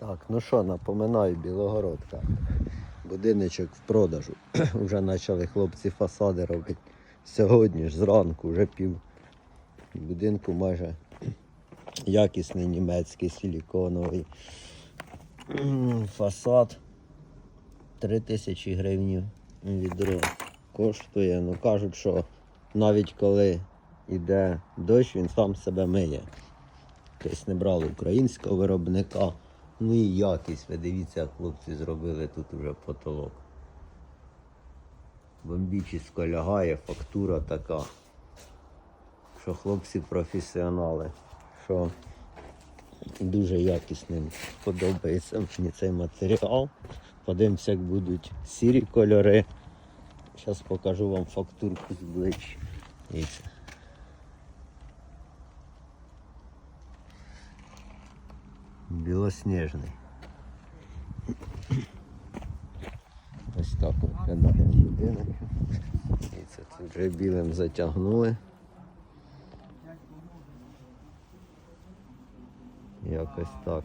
Так, ну що, напоминаю, Білогородка. Будиночок в продажу. Вже почали хлопці фасади робити. Сьогодні ж зранку, вже пів будинку майже якісний німецький силіконовий. Фасад 3 тисячі гривень відро коштує. Ну кажуть, що навіть коли йде дощ, він сам себе миє. Тобто не брали українського виробника. Ну і якість, ви дивіться, хлопці зробили тут уже потолок. Бомбічисько лягає, фактура така. Що хлопці професіонали, що дуже якісним подобається мені цей матеріал. Подивимося, як будуть сірі кольори. Зараз покажу вам фактурку зближче. Дивіться. Білосніжний. Ось так виглядає будинок. І це тут вже білим затягнули. Якось так.